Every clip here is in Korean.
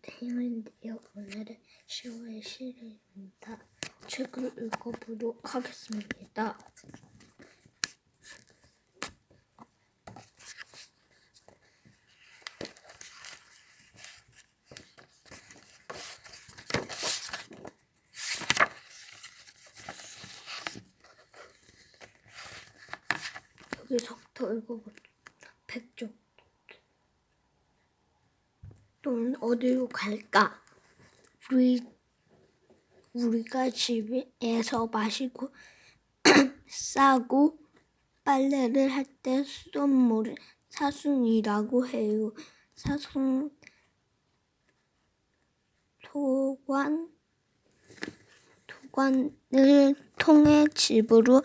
태양인데요. 오늘은 10월 10일입니다. 책을 읽어보도록 하겠습니다. 여기서부터 읽어보자. 백쪽. 넌 어디로 갈까? 우리 우리가 집에서 마시고 싸고 빨래를 할때 쓰던 물을 사순이라고 해요. 사순 토관 토관을 통해 집으로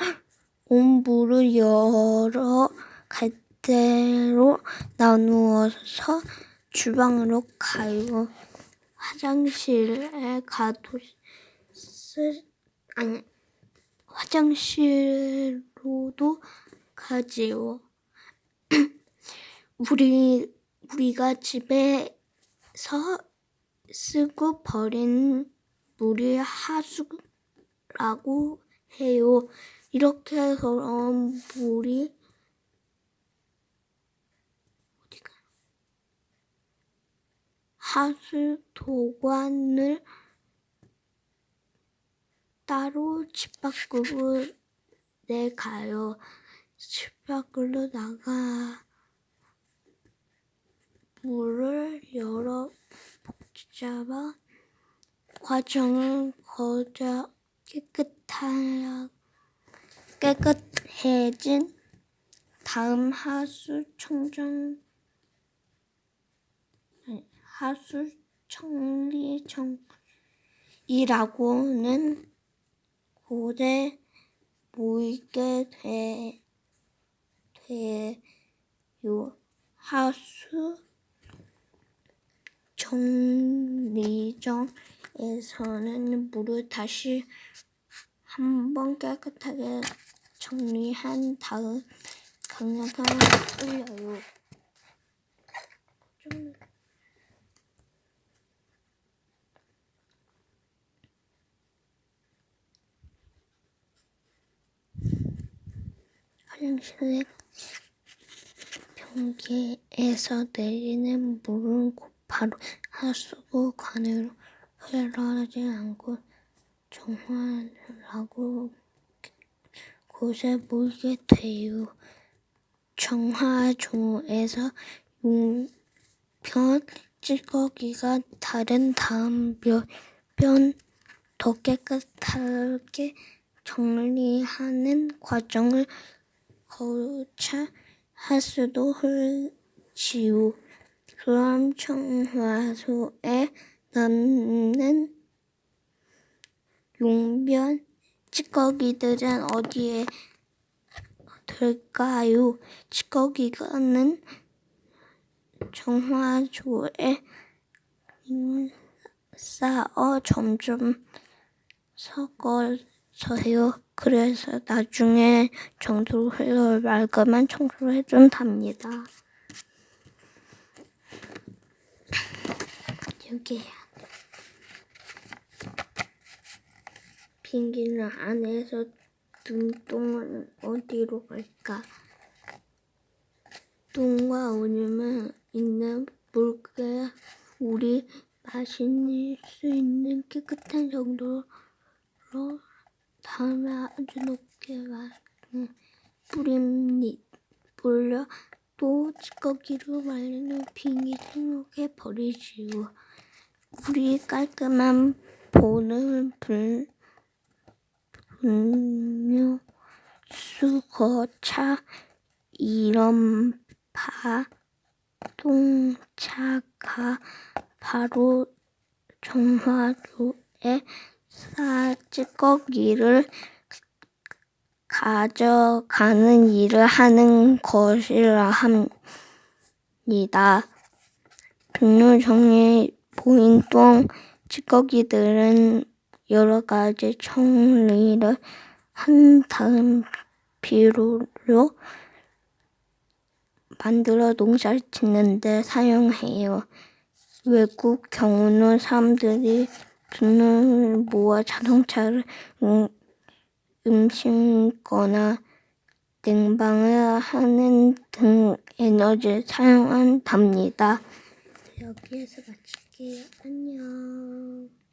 온 물을 여러 갈대로 나누어서 주방으로 가요. 화장실에 가도 쓰 아니 화장실로도 가지요. 우리 우리가 집에서 쓰고 버린 물이 하수라고 해요. 이렇게 해서 물이 어디가 하수 도관을 따로 집 밖으로 내가요. 집 밖으로 나가 물을 여러 복잡한 과정을 거쳐 깨끗하 깨끗해진 다음 하수 청정 하수 청리 정이라고는 곳에 모이게 돼 돼요. 하수 정리정에서는 물을 다시 한번 깨끗하게 정리한 다음 강력하게 올려요. 좀 화장실에 변기에서 내리는 물은 곧바로 하수구 관으로 흘러가지 않고 정화라고 곳에 모이게 돼요. 정화조에서 용변 찌꺼기가 다른 다음 몇번더 깨끗하게 정리하는 과정을 거쳐 하수도 흘지요. 그럼 청화소에 남는 용변 찌꺼기들은 어디에 들까요? 찌꺼기가는 정화조에 쌓어 점점 섞어서요. 그래서 나중에 흘러 말끔한 청소를 해준답니다. 여기 비행기는 안에서 눈동은 어디로 갈까? 똥과 오줌은 있는 물개 우리 마실 수 있는 깨끗한 정도로 다음에 아주 높게 말는 뿌립니다. 불려 또 찌꺼기로 말리는 비행기 등록해 버리지요. 우리 깔끔한 보는 불 분뇨 수거차 이런 파동차가 바로 정화조에 쌓 찌꺼기를 가져가는 일을 하는 것이라 합니다. 분뇨정리 보인 똥 찌꺼기들은 여러 가지 정리를 한 다음 비료로 만들어 농사를 짓는데 사용해요. 외국 경우는 사람들이 돈을 모아 자동차를 음, 음식거나 냉방을 하는 등 에너지를 사용한답니다. 여기에서 마칠게요. 안녕.